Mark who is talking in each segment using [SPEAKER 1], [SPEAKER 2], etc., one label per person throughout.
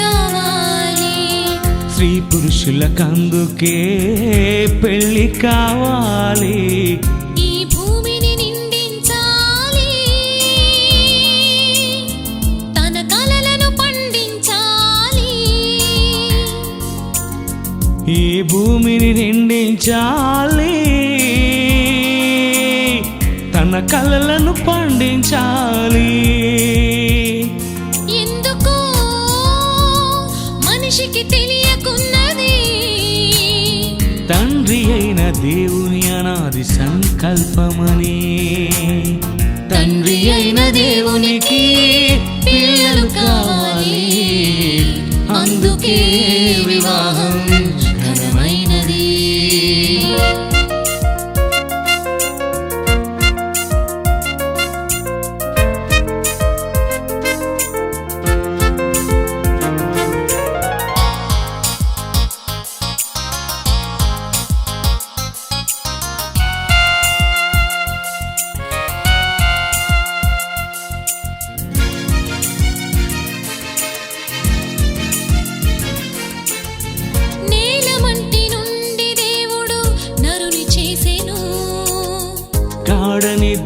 [SPEAKER 1] పెళ్ళి
[SPEAKER 2] స్త్రీ పురుషులకందుకే పెళ్ళి కావాలి.
[SPEAKER 1] ఈ భూమిని నిండించాలి. తన కలలను పండించాలి.
[SPEAKER 2] ఈ భూమిని నిండించాలి. తన కలలను పండించాలి.
[SPEAKER 1] మనిషికి తెలియకున్నది.
[SPEAKER 2] తండ్రి అయిన దేవుని అనాది సంకల్పమని. తండ్రి అయిన దేవునికి పిల్లలు కావాలి. అందుకే వివాహం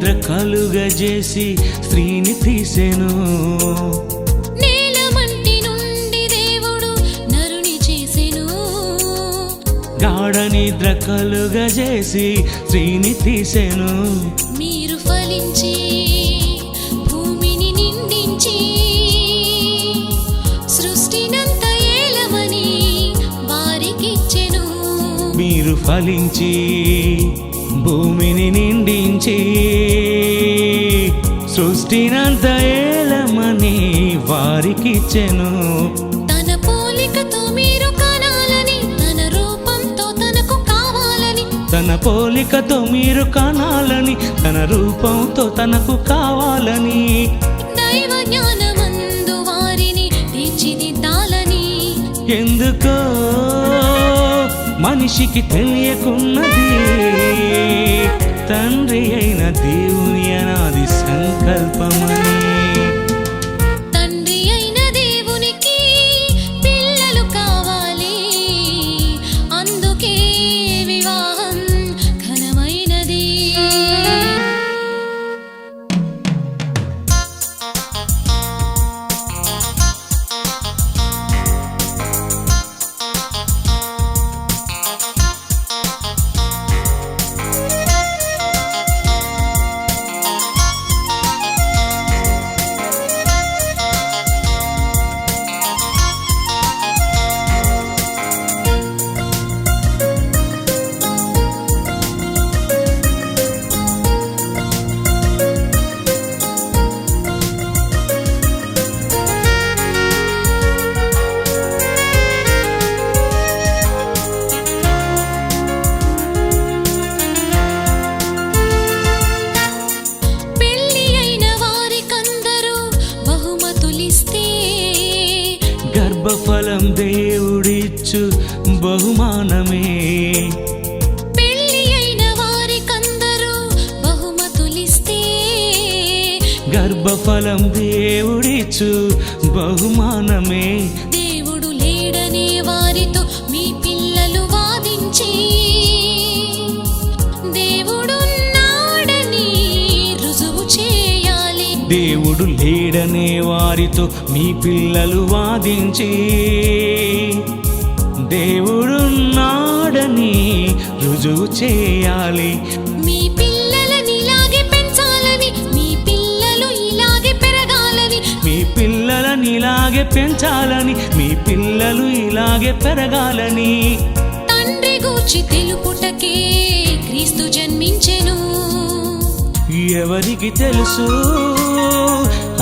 [SPEAKER 2] నిద్ర కలుగజేసి స్త్రీని తీసెను.
[SPEAKER 1] నేలమంటి నుండి దేవుడు నరుని చేసెను.
[SPEAKER 2] గాఢ నిద్ర కలుగజేసి స్త్రీని తీసెను.
[SPEAKER 1] మీరు ఫలించి భూమిని నిండించి సృష్టినంత ఏలమని వారికిచ్చెను.
[SPEAKER 2] మీరు ఫలించి భూమిని నిండించి సృష్టినంత ఏలమని వారికిచ్చెను.
[SPEAKER 1] తన పోలికతో మీరు కనాలని తన రూపంతో తనకు కావాలని.
[SPEAKER 2] తన పోలికతో మీరు కనాలని తన రూపంతో తనకు కావాలని.
[SPEAKER 1] దైవ జ్ఞానమందు వారిని తీర్చిదిద్దాలని
[SPEAKER 2] ఎందుకో మనిషికి తెలియకున్నది. తండ్రి అయిన దేవుని అనాది సంకల్పమని.
[SPEAKER 1] బహుమతులిస్తే
[SPEAKER 2] గర్భఫలం దేవుడిచ్చు బహుమానమే.
[SPEAKER 1] పెళ్ళి అయిన వారికందరూ బహుమతులిస్తే
[SPEAKER 2] గర్భఫలం దేవుడిచ్చు బహుమానమే.
[SPEAKER 1] దేవుడు లేడనే వారితో మీ పిల్లలు వాదించి
[SPEAKER 2] దేవుడు లేడనే వారితో మీ పిల్లలు వాదించి. దేవుడున్నాడని రుజువు చేయాలి.
[SPEAKER 1] మీ పిల్లలని ఇలాగే పెంచాలని మీ పిల్లలు ఇలాగే పెరగాలని.
[SPEAKER 2] మీ పిల్లలని ఇలాగే పెంచాలని మీ పిల్లలు ఇలాగే పెరగాలని.
[SPEAKER 1] తండ్రి గూర్చి తెలుపుటకే క్రీస్తు జన్మించెను.
[SPEAKER 2] ఎవరికి తెలుసు?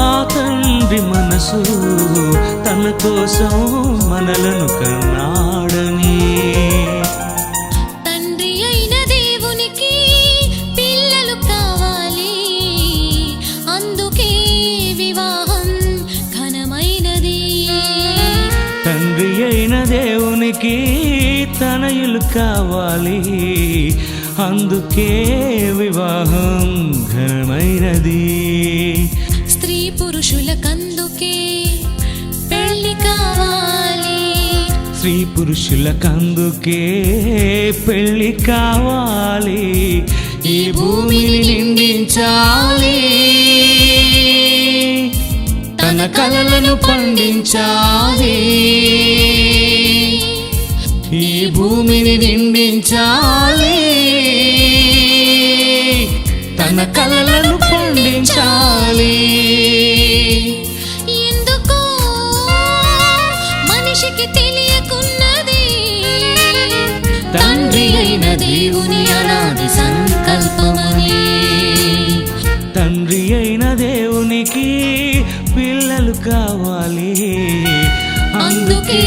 [SPEAKER 2] ఆ తండ్రి మనసు తన కోసం మనలను కన్నాడని.
[SPEAKER 1] తండ్రి అయిన దేవునికి పిల్లలు కావాలి. అందుకే వివాహం ఘనమైనది.
[SPEAKER 2] తండ్రి అయిన దేవునికి తనయులు కావాలి. అందుకే వివాహం ఘనమైనది.
[SPEAKER 1] స్త్రీ పురుషులకందుకే పెళ్ళి కావాలి.
[SPEAKER 2] స్త్రీ పురుషులకందుకే పెళ్ళి కావాలి. ఈ భూమిని నిండించాలి తన కలలను పండించాలి. ఈ భూమిని నిండించాలి తన కలలను పండించాలి.
[SPEAKER 1] ఎందుకో మనిషికి తెలియకున్నది? తండ్రి అయిన దేవుని అనాది సంకల్పమని.
[SPEAKER 2] తండ్రి అయిన దేవునికి పిల్లలు కావాలి. అందుకే